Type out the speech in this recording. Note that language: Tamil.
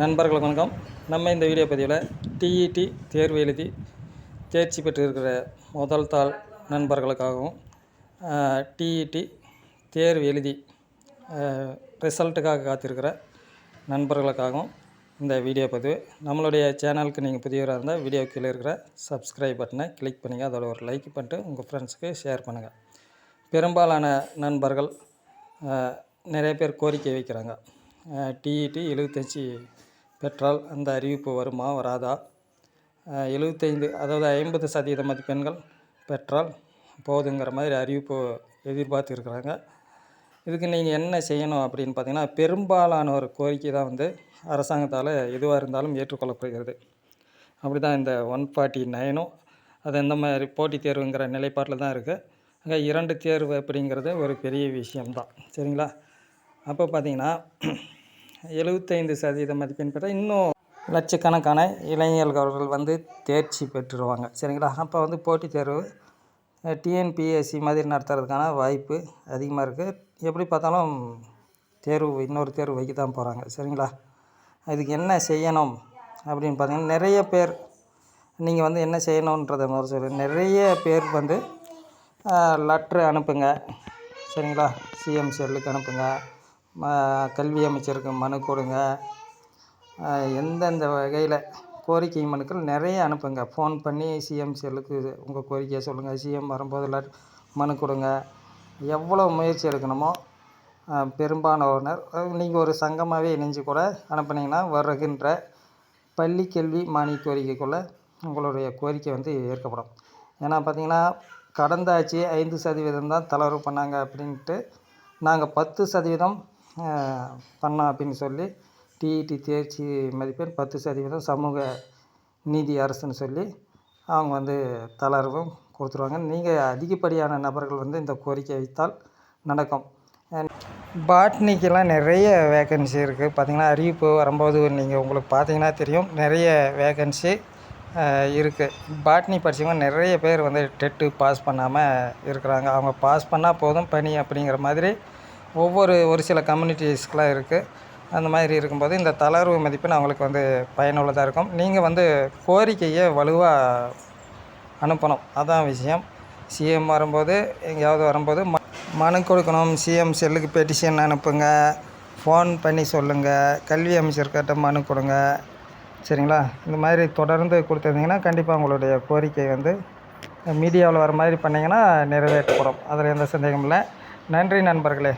நண்பர்களுக்கு வணக்கம். நம்ம இந்த வீடியோ பதிவில் டிஇடி தேர்வு எழுதி தேர்ச்சி பெற்றிருக்கிற முதல் தாள் நண்பர்களுக்காகவும் டிஇடி தேர்வு எழுதி ரிசல்ட்டுக்காக காத்திருக்கிற நண்பர்களுக்காகவும் இந்த வீடியோ பதிவு. நம்மளுடைய சேனலுக்கு நீங்கள் புதியவராக இருந்தால் வீடியோ கீழே இருக்கிற சப்ஸ்கிரைப் பட்டனை கிளிக் பண்ணுங்கள் அதோட ஒரு லைக் பண்ணிட்டு உங்கள் ஃப்ரெண்ட்ஸுக்கு ஷேர் பண்ணுங்கள் பெரும்பாலான நண்பர்கள் நிறைய பேர் கோரிக்கை வைக்கிறாங்க. டிஇடி எழுபத்தஞ்சி பெற்றால் அந்த அறிவிப்பு வருமா வராதா? எழுபத்தைந்து அதாவது ஐம்பது சதவீத மதிப்பெண்கள் பெற்றால் போதுங்கிற மாதிரி அறிவிப்பு எதிர்பார்த்து இருக்கிறாங்க இதுக்கு நீங்கள் என்ன செய்யணும் அப்படின்னு பார்த்தீங்கன்னா பெரும்பாலான ஒரு கோரிக்கை தான் வந்து அரசாங்கத்தால் எதுவாக இருந்தாலும் ஏற்றுக்கொள்ளப்படுகிறது. அப்படி தான் இந்த ஒன் ஃபார்ட்டி நைனும் அது இந்த மாதிரி போட்டித் தேர்வுங்கிற நிலைப்பாட்டில் தான் இருக்குது அங்கே இரண்டு தேர்வு அப்படிங்கிறது ஒரு பெரிய விஷயம்தான். சரிங்களா? அப்போ பார்த்தீங்கன்னா எழுபத்தைந்து சதவீத மதிப்பெண் பெற்றால் இன்னும் லட்சக்கணக்கான இளைஞர்கள் வந்து தேர்ச்சி பெற்றுருவாங்க. சரிங்களா? அப்போ வந்து போட்டித் தேர்வு டிஎன்பிஎஸ்சி மாதிரி நடத்துறதுக்கான வாய்ப்பு அதிகமாக இருக்குது எப்படி பார்த்தாலும் தேர்வு இன்னொரு தேர்வு வைக்க தான் போகிறாங்க சரிங்களா? அதுக்கு என்ன செய்யணும் அப்படின்னு பார்த்தீங்கன்னா நிறைய பேர் நீங்கள் வந்து என்ன செய்யணுன்றதை முதல்ல சொல்லு. நிறைய பேர் வந்து லெட்ரு அனுப்புங்க. சரிங்களா? சிஎம் செல்லுக்கு அனுப்புங்க. கல்வி அமைச்சருக்கு மனு கொடுங்க. எந்தெந்த வகையில் கோரிக்கை மனுக்கள் நிறைய அனுப்புங்க. ஃபோன் பண்ணி சிஎம் செல்லுக்கு உங்கள் கோரிக்கையை சொல்லுங்கள் சிஎம் வரும்போது மனு கொடுங்க. எவ்வளோ முயற்சி எடுக்கணுமோ பெரும்பாலானோர் நீங்கள் ஒரு சங்கமாகவே இணைஞ்சு கூட அனுப்புனீங்கன்னா வருகின்ற பள்ளி கல்வி மானிய கோரிக்கைக்குள்ளே உங்களுடைய கோரிக்கை வந்து ஏற்கப்படும். ஏன்னா பார்த்தீங்கன்னா கடந்த ஆட்சி ஐந்து சதவீதம் தான் தளர்வு பண்ணாங்க அப்படின்ட்டு நாங்கள் பத்து சதவீதம் பண்ணா அப்படின்னு சொல்லி டிஇடி தேர்ச்சி மதிப்பெண் பத்து சதவீதம் சமூக நீதி அரசுன்னு சொல்லி அவங்க வந்து தளர்வும் கொடுத்துருவாங்க. நீங்கள் அதிகப்படியான நபர்கள் வந்து இந்த கோரிக்கை வைத்தால் நடக்கும். பாட்னிக்கெலாம் நிறைய வேகன்சி இருக்குது பார்த்திங்கன்னா அறிவிப்பு வரும்போது நீங்கள் உங்களுக்கு பார்த்தீங்கன்னா தெரியும். நிறைய வேகன்சி இருக்குது பாட்னி படித்தவங்க நிறைய பேர் வந்து டெட்டு பாஸ் பண்ணாமல் இருக்கிறாங்க. அவங்க பாஸ் பண்ணால் போதும் பணி அப்படிங்கிற மாதிரி ஒவ்வொரு ஒரு சில கம்யூனிட்டிஸ்க்கெலாம் இருக்குது அந்த மாதிரி இருக்கும்போது இந்த தளர்வு மதிப்பெண் அவங்களுக்கு வந்து பயனுள்ளதாக இருக்கும். நீங்கள் வந்து கோரிக்கையை வலுவாக அனுப்பணும். அதான் விஷயம். சிஎம் வரும்போது எங்கேயாவது வரும்போது ம மனு கொடுக்கணும். சிஎம் செல்லுக்கு பெட்டிஷன் அனுப்புங்க. ஃபோன் பண்ணி சொல்லுங்கள் கல்வி அமைச்சர்கிட்ட மனு கொடுங்க. சரிங்களா? இந்த மாதிரி தொடர்ந்து கொடுத்துருந்தீங்கன்னா கண்டிப்பாக உங்களுடைய கோரிக்கை வந்து மீடியாவில் வர மாதிரி பண்ணிங்கன்னா நிறைவேற்றப்படும். அதில் எந்த சந்தேகமும் இல்லை. நன்றி நண்பர்களே.